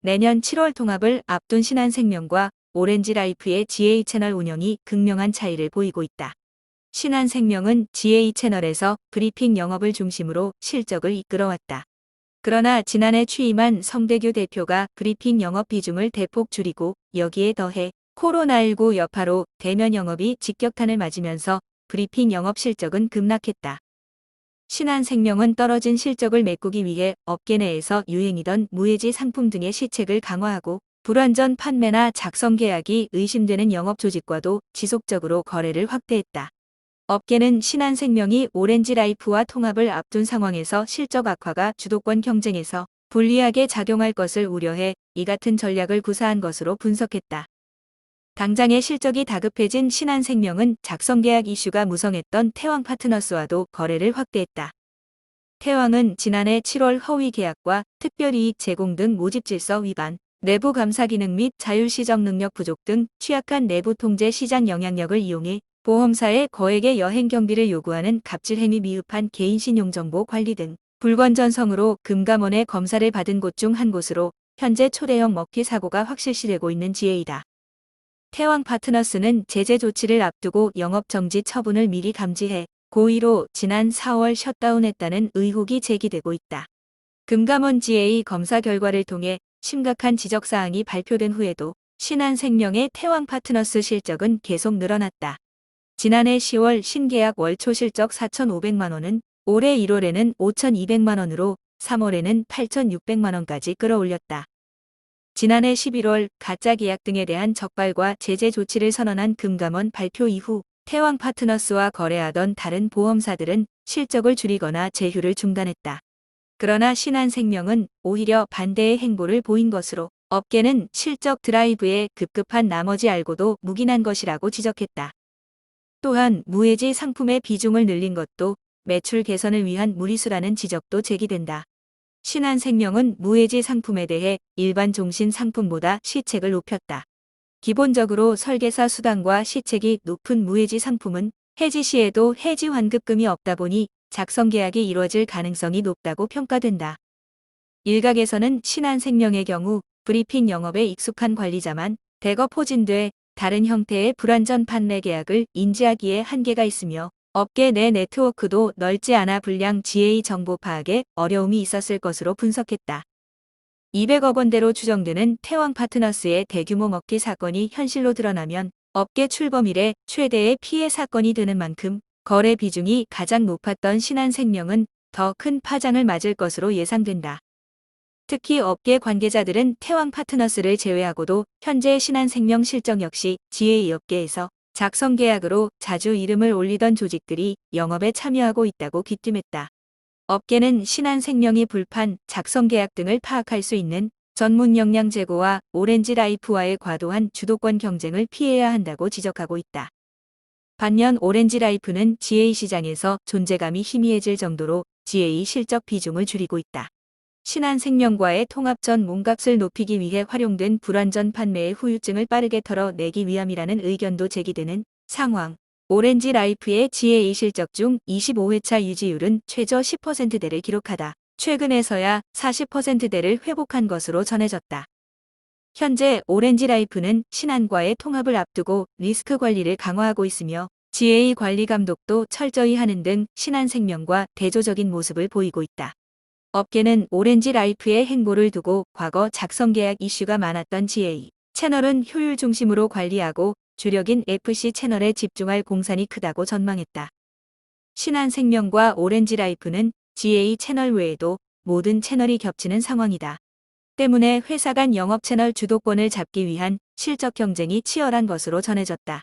내년 7월 통합을 앞둔 신한생명과 오렌지라이프의 GA 채널 운영이 극명한 차이를 보이고 있다. 신한생명은 GA 채널에서 브리핑 영업을 중심으로 실적을 이끌어왔다. 그러나 지난해 취임한 성대규 대표가 브리핑 영업 비중을 대폭 줄이고 여기에 더해 코로나19 여파로 대면 영업이 직격탄을 맞으면서 브리핑 영업 실적은 급락했다. 신한생명은 떨어진 실적을 메꾸기 위해 업계 내에서 유행이던 무해지 상품 등의 시책을 강화하고 불완전 판매나 작성 계약이 의심되는 영업 조직과도 지속적으로 거래를 확대했다. 업계는 신한생명이 오렌지라이프와 통합을 앞둔 상황에서 실적 악화가 주도권 경쟁에서 불리하게 작용할 것을 우려해 이 같은 전략을 구사한 것으로 분석했다. 당장의 실적이 다급해진 신한생명은 작성계약 이슈가 무성했던 태왕 파트너스와도 거래를 확대했다. 태왕은 지난해 7월 허위 계약과 특별이익 제공 등 모집질서 위반, 내부 감사 기능 및 자율시정 능력 부족 등 취약한 내부 통제 시장 영향력을 이용해 보험사의 거액의 여행 경비를 요구하는 갑질 행위 미흡한 개인 신용정보 관리 등 불건전성으로 금감원의 검사를 받은 곳 중 한 곳으로 현재 초대형 먹튀 사고가 확실시되고 있는 지혜이다. 태왕 파트너스는 제재 조치를 앞두고 영업 정지 처분을 미리 감지해 고의로 지난 4월 셧다운했다는 의혹이 제기되고 있다. 금감원 GA 검사 결과를 통해 심각한 지적사항이 발표된 후에도 신한생명의 태왕 파트너스 실적은 계속 늘어났다. 지난해 10월 신계약 월초 실적 4,500만원은 올해 1월에는 5,200만원으로 3월에는 8,600만원까지 끌어올렸다. 지난해 11월 가짜 계약 등에 대한 적발과 제재 조치를 선언한 금감원 발표 이후 태왕 파트너스와 거래하던 다른 보험사들은 실적을 줄이거나 제휴를 중단했다. 그러나 신한생명은 오히려 반대의 행보를 보인 것으로 업계는 실적 드라이브에 급급한 나머지 알고도 묵인한 것이라고 지적했다. 또한 무해지 상품의 비중을 늘린 것도 매출 개선을 위한 무리수라는 지적도 제기된다. 신한생명은 무해지 상품에 대해 일반 종신 상품보다 시책을 높였다. 기본적으로 설계사 수당과 시책이 높은 무해지 상품은 해지 시에도 해지 환급금이 없다 보니 작성 계약이 이루어질 가능성이 높다고 평가된다. 일각에서는 신한생명의 경우 브리핑 영업에 익숙한 관리자만 대거 포진돼 다른 형태의 불완전 판매 계약을 인지하기에 한계가 있으며 업계 내 네트워크도 넓지 않아 불량 GA 정보 파악에 어려움이 있었을 것으로 분석했다. 200억 원대로 추정되는 태왕 파트너스의 대규모 먹튀 사건이 현실로 드러나면 업계 출범 이래 최대의 피해 사건이 되는 만큼 거래 비중이 가장 높았던 신한생명은 더 큰 파장을 맞을 것으로 예상된다. 특히 업계 관계자들은 태왕 파트너스를 제외하고도 현재 신한생명 실적 역시 GA 업계에서 작성 계약으로 자주 이름을 올리던 조직들이 영업에 참여하고 있다고 귀띔했다. 업계는 신한생명이 불판, 작성 계약 등을 파악할 수 있는 전문 역량 제고와 오렌지 라이프와의 과도한 주도권 경쟁을 피해야 한다고 지적하고 있다. 반면 오렌지 라이프는 GA 시장에서 존재감이 희미해질 정도로 GA 실적 비중을 줄이고 있다. 신한생명과의 통합 전 몸값을 높이기 위해 활용된 불완전 판매의 후유증을 빠르게 털어내기 위함이라는 의견도 제기되는 상황. 오렌지 라이프의 GA 실적 중 25회차 유지율은 최저 10%대를 기록하다. 최근에서야 40%대를 회복한 것으로 전해졌다. 현재 오렌지 라이프는 신한과의 통합을 앞두고 리스크 관리를 강화하고 있으며 GA 관리 감독도 철저히 하는 등 신한생명과 대조적인 모습을 보이고 있다. 업계는 오렌지 라이프의 행보를 두고 과거 작성 계약 이슈가 많았던 GA 채널은 효율 중심으로 관리하고 주력인 FC 채널에 집중할 공산이 크다고 전망했다. 신한생명과 오렌지 라이프는 GA 채널 외에도 모든 채널이 겹치는 상황이다. 때문에 회사 간 영업 채널 주도권을 잡기 위한 실적 경쟁이 치열한 것으로 전해졌다.